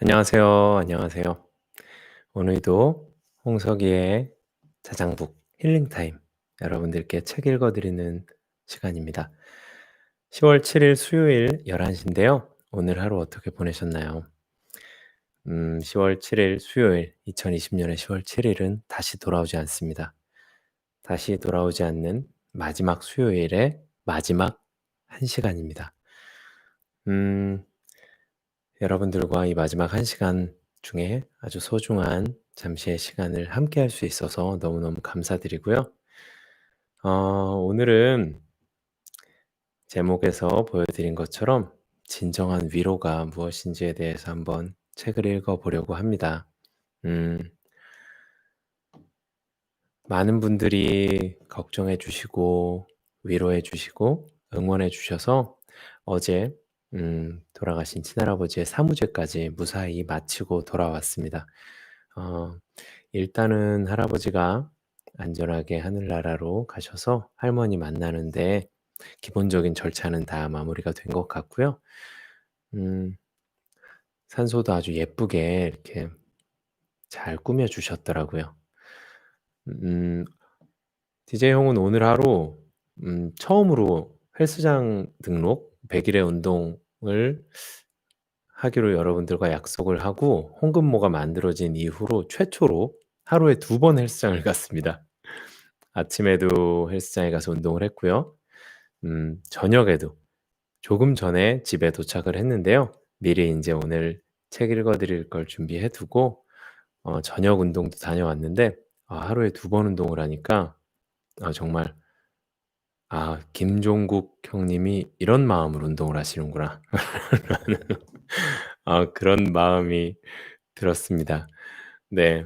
안녕하세요. 안녕하세요. 오늘도 홍석이의 자장북 힐링타임 여러분들께 책 읽어 드리는 시간입니다. 10월 7일 수요일 11시 인데요. 오늘 하루 어떻게 보내셨나요? 음, 10월 7일 수요일, 2020년의 10월 7일은 다시 돌아오지 않습니다. 다시 돌아오지 않는 마지막 수요일의 마지막 한 시간입니다. 음, 여러분들과 이 마지막 한 시간 중에 아주 소중한 잠시의 시간을 함께 할 수 있어서 너무너무 감사드리고요. 어, 오늘은 제목에서 보여드린 것처럼 진정한 위로가 무엇인지에 대해서 한번 책을 읽어 보려고 합니다. 음, 많은 분들이 걱정해 주시고 위로해 주시고 응원해 주셔서 어제 음, 돌아가신 친할아버지의 사무제까지 무사히 마치고 돌아왔습니다. 어, 일단은 할아버지가 안전하게 하늘나라로 가셔서 할머니 만나는데 기본적인 절차는 다 마무리가 된 것 같고요. 음, 산소도 아주 예쁘게 이렇게 잘 꾸며 주셨더라고요. 음, DJ 형은 오늘 하루 음, 처음으로 헬스장 등록 100일의 운동 을 하기로 여러분들과 약속을 하고 홍금모가 만들어진 이후로 최초로 하루에 두번 헬스장을 갔습니다. 아침에도 헬스장에 가서 운동을 했고요. 음, 저녁에도 조금 전에 집에 도착을 했는데요. 미리 인제 오늘 책 읽어 드릴 걸 준비해 두고 어, 저녁 운동도 다녀왔는데 아, 하루에 두번 운동을 하니까 아, 정말 아, 김종국 형님이 이런 마음으로 운동을 하시는구나. 아, 그런 마음이 들었습니다. 네.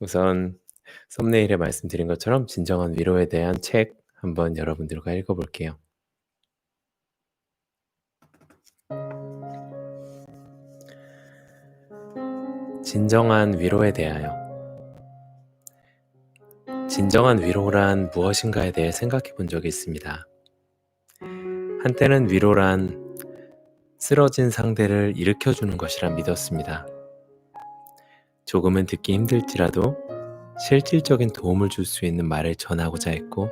우선 썸네일에 말씀드린 것처럼 진정한 위로에 대한 책 한번 여러분들과 읽어 볼게요. 진정한 위로에 대하여 진정한 위로란 무엇인가에 대해 생각해 본 적이 있습니다. 한때는 위로란 쓰러진 상대를 일으켜주는 것이라 믿었습니다. 조금은 듣기 힘들지라도 실질적인 도움을 줄 수 있는 말을 전하고자 했고,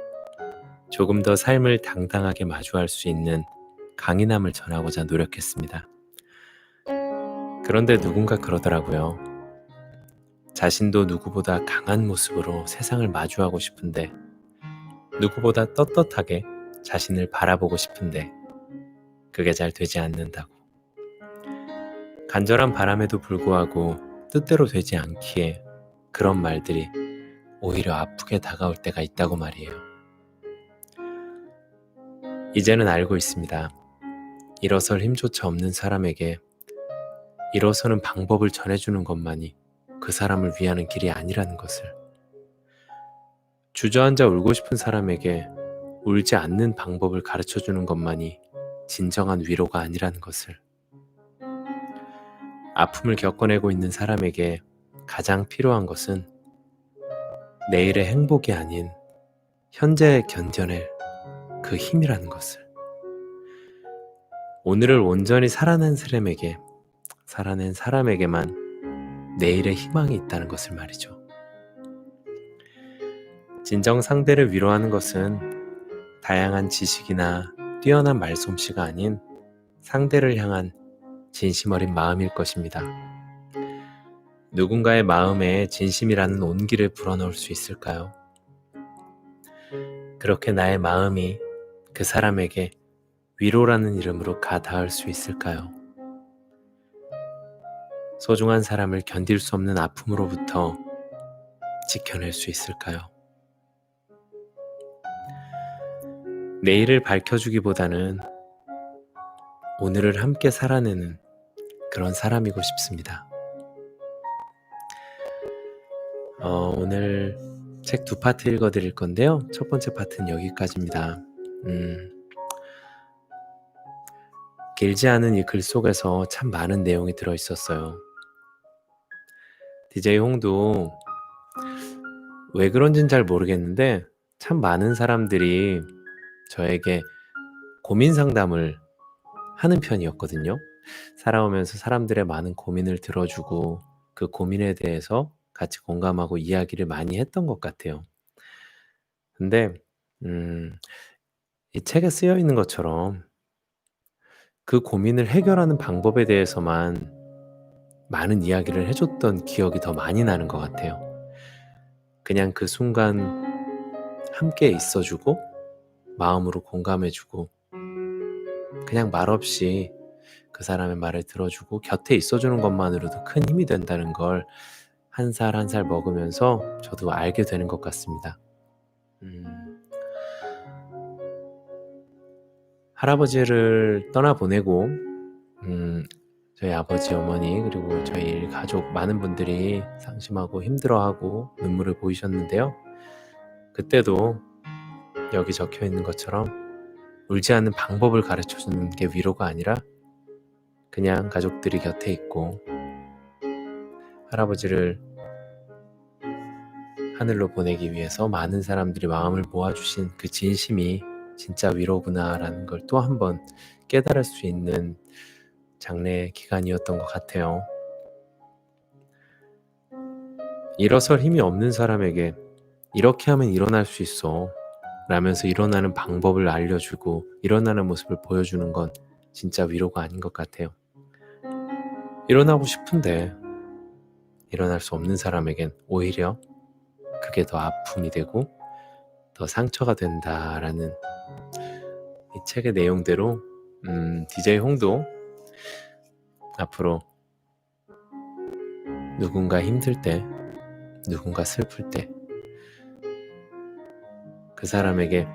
조금 더 삶을 당당하게 마주할 수 있는 강인함을 전하고자 노력했습니다. 그런데 누군가 그러더라고요. 자신도 누구보다 강한 모습으로 세상을 마주하고 싶은데, 누구보다 떳떳하게 자신을 바라보고 싶은데, 그게 잘 되지 않는다고. 간절한 바람에도 불구하고 뜻대로 되지 않기에 그런 말들이 오히려 아프게 다가올 때가 있다고 말이에요. 이제는 알고 있습니다. 일어설 힘조차 없는 사람에게 일어서는 방법을 전해주는 것만이 그 사람을 위하는 길이 아니라는 것을. 주저앉아 울고 싶은 사람에게 울지 않는 방법을 가르쳐 주는 것만이 진정한 위로가 아니라는 것을. 아픔을 겪어내고 있는 사람에게 가장 필요한 것은 내일의 행복이 아닌 현재에 견뎌낼 그 힘이라는 것을. 오늘을 온전히 살아낸 사람에게, 살아낸 사람에게만 내일의 희망이 있다는 것을 말이죠. 진정 상대를 위로하는 것은 다양한 지식이나 뛰어난 말솜씨가 아닌 상대를 향한 진심 어린 마음일 것입니다. 누군가의 마음에 진심이라는 온기를 불어넣을 수 있을까요? 그렇게 나의 마음이 그 사람에게 위로라는 이름으로 가 닿을 수 있을까요? 소중한 사람을 견딜 수 없는 아픔으로부터 지켜낼 수 있을까요? 내일을 밝혀주기보다는 오늘을 함께 살아내는 그런 사람이고 싶습니다. 어, 오늘 책 두 파트 읽어드릴 건데요. 첫 번째 파트는 여기까지입니다. 음, 길지 않은 이 글 속에서 참 많은 내용이 들어 있었어요. DJ 홍도 왜 그런지는 잘 모르겠는데 참 많은 사람들이 저에게 고민 상담을 하는 편이었거든요. 살아오면서 사람들의 많은 고민을 들어주고 그 고민에 대해서 같이 공감하고 이야기를 많이 했던 것 같아요. 근데 음, 이 책에 쓰여 있는 것처럼 그 고민을 해결하는 방법에 대해서만 많은 이야기를 해줬던 기억이 더 많이 나는 것 같아요. 그냥 그 순간 함께 있어주고 마음으로 공감해주고 그냥 말없이 그 사람의 말을 들어주고 곁에 있어주는 것만으로도 큰 힘이 된다는 걸 한 살 한 살 먹으면서 저도 알게 되는 것 같습니다. 음, 할아버지를 떠나보내고 음, 저희 아버지 어머니 그리고 저희 가족 많은 분들이 상심하고 힘들어하고 눈물을 보이셨는데요. 그때도 여기 적혀 있는 것처럼 울지 않는 방법을 가르쳐 주는 게 위로가 아니라 그냥 가족들이 곁에 있고 할아버지를 하늘로 보내기 위해서 많은 사람들이 마음을 모아주신 그 진심이 진짜 위로구나라는 걸 또 한 번 깨달을 수 있는 장례 기간이었던 것 같아요. 일어설 힘이 없는 사람에게 이렇게 하면 일어날 수 있어 라면서 일어나는 방법을 알려주고 일어나는 모습을 보여주는 건 진짜 위로가 아닌 것 같아요. 일어나고 싶은데 일어날 수 없는 사람에겐 오히려 그게 더 아픔이 되고 더 상처가 된다라는 이 책의 내용대로 음, DJ 홍도 앞으로 누군가 힘들 때, 누군가 슬플 때, 그 사람에게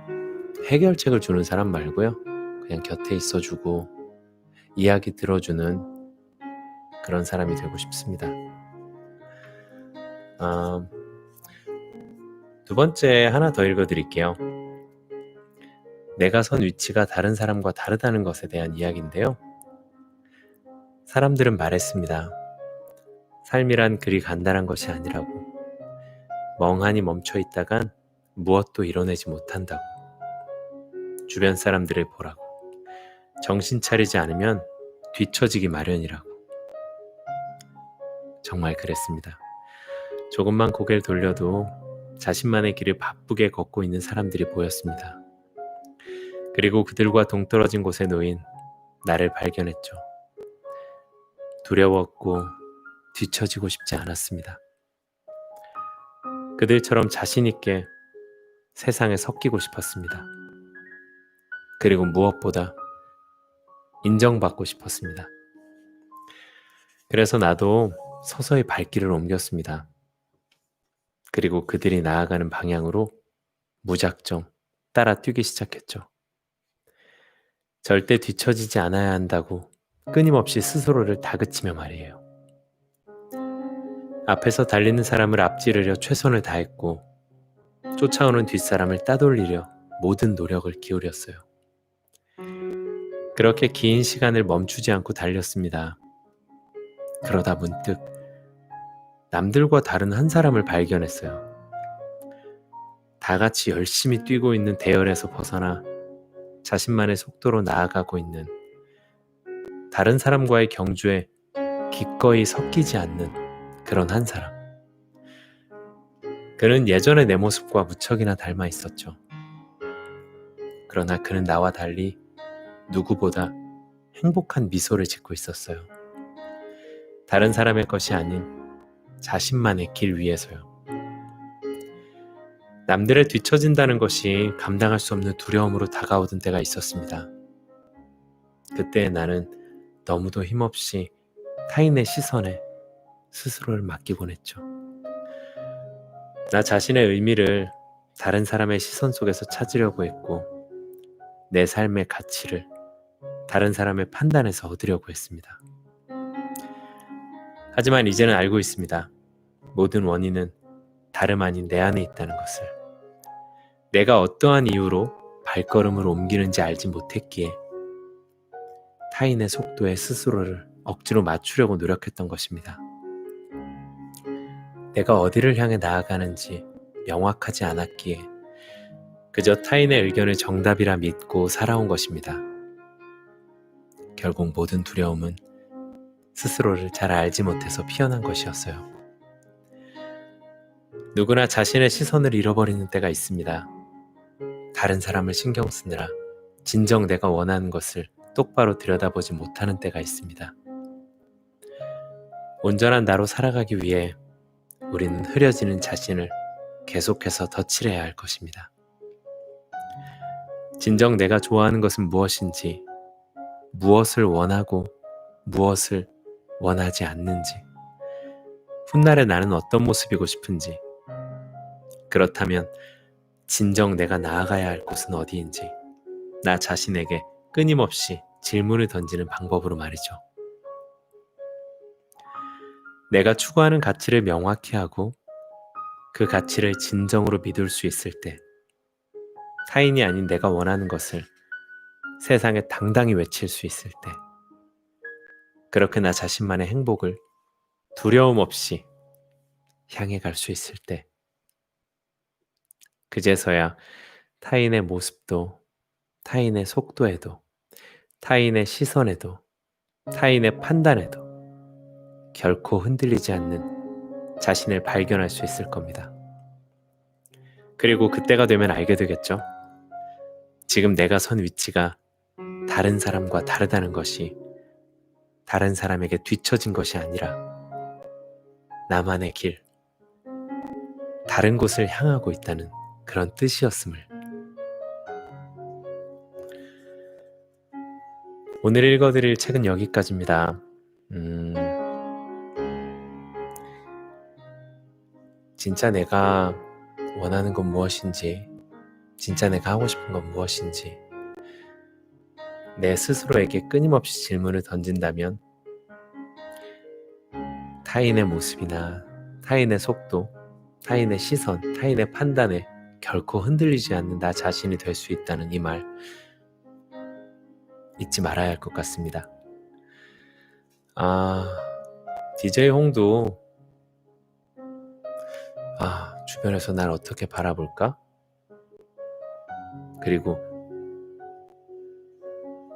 해결책을 주는 사람 말고요. 그냥 곁에 있어주고 이야기 들어주는 그런 사람이 되고 싶습니다. 아, 두 번째 하나 더 읽어드릴게요. 내가 선 위치가 다른 사람과 다르다는 것에 대한 이야기인데요. 사람들은 말했습니다. 삶이란 그리 간단한 것이 아니라고. 멍하니 멈춰 있다간 무엇도 이뤄내지 못한다고. 주변 사람들을 보라고. 정신 차리지 않으면 뒤처지기 마련이라고. 정말 그랬습니다. 조금만 고개를 돌려도 자신만의 길을 바쁘게 걷고 있는 사람들이 보였습니다. 그리고 그들과 동떨어진 곳에 놓인 나를 발견했죠. 두려웠고 뒤처지고 싶지 않았습니다. 그들처럼 자신있게 세상에 섞이고 싶었습니다. 그리고 무엇보다 인정받고 싶었습니다. 그래서 나도 서서히 발길을 옮겼습니다. 그리고 그들이 나아가는 방향으로 무작정 따라 뛰기 시작했죠. 절대 뒤처지지 않아야 한다고 끊임없이 스스로를 다그치며 말이에요. 앞에서 달리는 사람을 앞지르려 최선을 다했고 쫓아오는 뒷사람을 따돌리려 모든 노력을 기울였어요. 그렇게 긴 시간을 멈추지 않고 달렸습니다. 그러다 문득 남들과 다른 한 사람을 발견했어요. 다 같이 열심히 뛰고 있는 대열에서 벗어나 자신만의 속도로 나아가고 있는 다른 사람과의 경주에 기꺼이 섞이지 않는 그런 한 사람. 그는 예전의 내 모습과 무척이나 닮아 있었죠. 그러나 그는 나와 달리 누구보다 행복한 미소를 짓고 있었어요. 다른 사람의 것이 아닌 자신만의 길 위에서요. 남들의 뒤처진다는 것이 감당할 수 없는 두려움으로 다가오던 때가 있었습니다. 그때 나는 너무도 힘없이 타인의 시선에 스스로를 맡기곤 했죠. 나 자신의 의미를 다른 사람의 시선 속에서 찾으려고 했고, 내 삶의 가치를 다른 사람의 판단에서 얻으려고 했습니다. 하지만 이제는 알고 있습니다. 모든 원인은 다름 아닌 내 안에 있다는 것을. 내가 어떠한 이유로 발걸음을 옮기는지 알지 못했기에 타인의 속도에 스스로를 억지로 맞추려고 노력했던 것입니다. 내가 어디를 향해 나아가는지 명확하지 않았기에 그저 타인의 의견을 정답이라 믿고 살아온 것입니다. 결국 모든 두려움은 스스로를 잘 알지 못해서 피어난 것이었어요. 누구나 자신의 시선을 잃어버리는 때가 있습니다. 다른 사람을 신경 쓰느라 진정 내가 원하는 것을 똑바로 들여다보지 못하는 때가 있습니다. 온전한 나로 살아가기 위해 우리는 흐려지는 자신을 계속해서 덧칠해야 할 것입니다. 진정 내가 좋아하는 것은 무엇인지, 무엇을 원하고 무엇을 원하지 않는지, 훗날의 나는 어떤 모습이고 싶은지, 그렇다면 진정 내가 나아가야 할 곳은 어디인지, 나 자신에게 끊임없이 질문을 던지는 방법으로 말이죠. 내가 추구하는 가치를 명확히 하고 그 가치를 진정으로 믿을 수 있을 때 타인이 아닌 내가 원하는 것을 세상에 당당히 외칠 수 있을 때 그렇게 나 자신만의 행복을 두려움 없이 향해 갈 수 있을 때 그제서야 타인의 모습도 타인의 속도에도 타인의 시선에도 타인의 판단에도 결코 흔들리지 않는 자신을 발견할 수 있을 겁니다. 그리고 그때가 되면 알게 되겠죠. 지금 내가 선 위치가 다른 사람과 다르다는 것이 다른 사람에게 뒤처진 것이 아니라 나만의 길, 다른 곳을 향하고 있다는 그런 뜻이었음을. 오늘 읽어드릴 책은 여기까지입니다. 음, 진짜 내가 원하는 건 무엇인지, 진짜 내가 하고 싶은 건 무엇인지, 내 스스로에게 끊임없이 질문을 던진다면 타인의 모습이나 타인의 속도, 타인의 시선, 타인의 판단에 결코 흔들리지 않는 나 자신이 될 수 있다는 이 말 잊지 말아야 할 것 같습니다. 아, DJ 홍도 아, 주변에서 날 어떻게 바라볼까? 그리고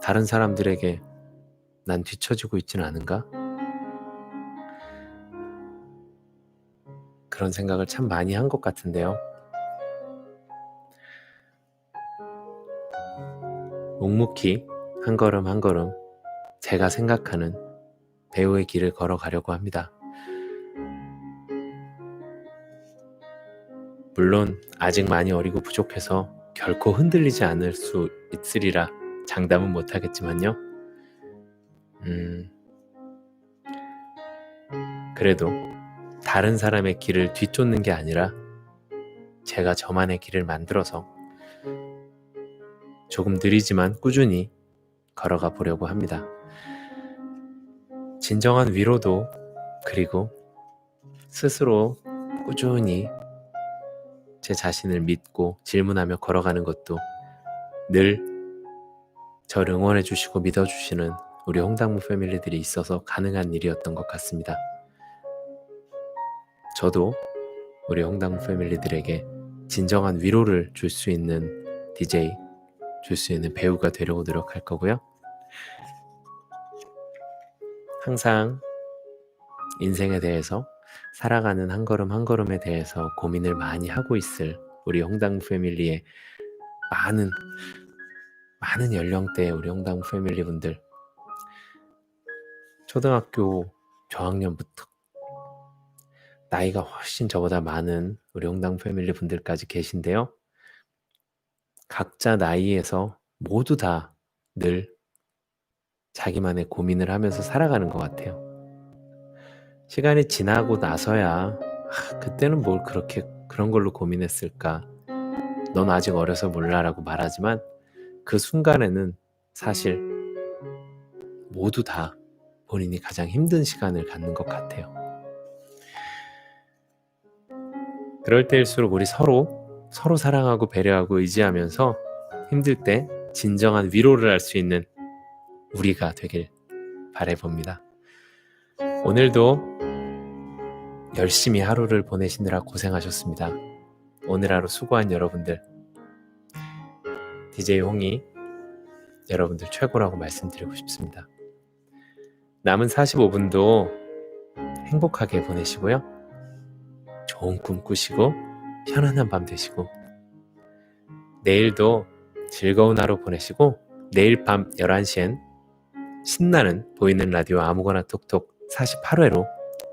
다른 사람들에게 난 뒤처지고 있지는 않은가? 그런 생각을 참 많이 한 것 같은데요. 묵묵히 한 걸음 한 걸음 제가 생각하는 배우의 길을 걸어가려고 합니다. 물론 아직 많이 어리고 부족해서 결코 흔들리지 않을 수 있으리라 장담은 못하겠지만요. 음, 그래도 다른 사람의 길을 뒤쫓는 게 아니라 제가 저만의 길을 만들어서 조금 느리지만 꾸준히 걸어가 보려고 합니다. 진정한 위로도 그리고 스스로 꾸준히 제 자신을 믿고 질문하며 걸어가는 것도 늘 저를 응원해 주시고 믿어 주시는 우리 홍당무 패밀리들이 있어서 가능한 일이었던 것 같습니다. 저도 우리 홍당무 패밀리들에게 진정한 위로를 줄 수 있는 DJ, 줄 수 있는 배우가 되려고 노력할 거고요. 항상 인생에 대해서 살아가는 한 걸음 한 걸음에 대해서 고민을 많이 하고 있을 우리 홍당 패밀리의 많은 많은 연령대의 우리 홍당 패밀리 분들 초등학교 저학년부터 나이가 훨씬 저보다 많은 우리 홍당 패밀리 분들까지 계신데요. 각자 나이에서 모두 다 늘 자기만의 고민을 하면서 살아가는 것 같아요. 시간이 지나고 나서야 아, 그때는 뭘 그렇게 그런 걸로 고민했을까? 넌 아직 어려서 몰라라고 말하지만 그 순간에는 사실 모두 다 본인이 가장 힘든 시간을 갖는 것 같아요. 그럴 때일수록 우리 서로 서로 사랑하고 배려하고 의지하면서 힘들 때 진정한 위로를 할 수 있는 우리가 되길 바래봅니다. 오늘도 열심히 하루를 보내시느라 고생하셨습니다. 오늘 하루 수고한 여러분들. DJ 홍이 여러분들 최고라고 말씀드리고 싶습니다. 남은 45분도 행복하게 보내시고요. 좋은 꿈 꾸시고 편안한 밤 되시고 내일도 즐거운 하루 보내시고 내일 밤 11시엔 신나는 보이는 라디오 아무거나 톡톡 48회로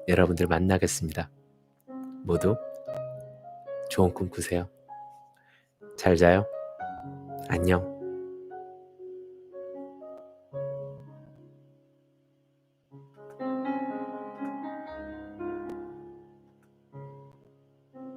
여러분들 만나겠습니다. 모두 좋은 꿈 꾸세요. 잘 자요. 안녕.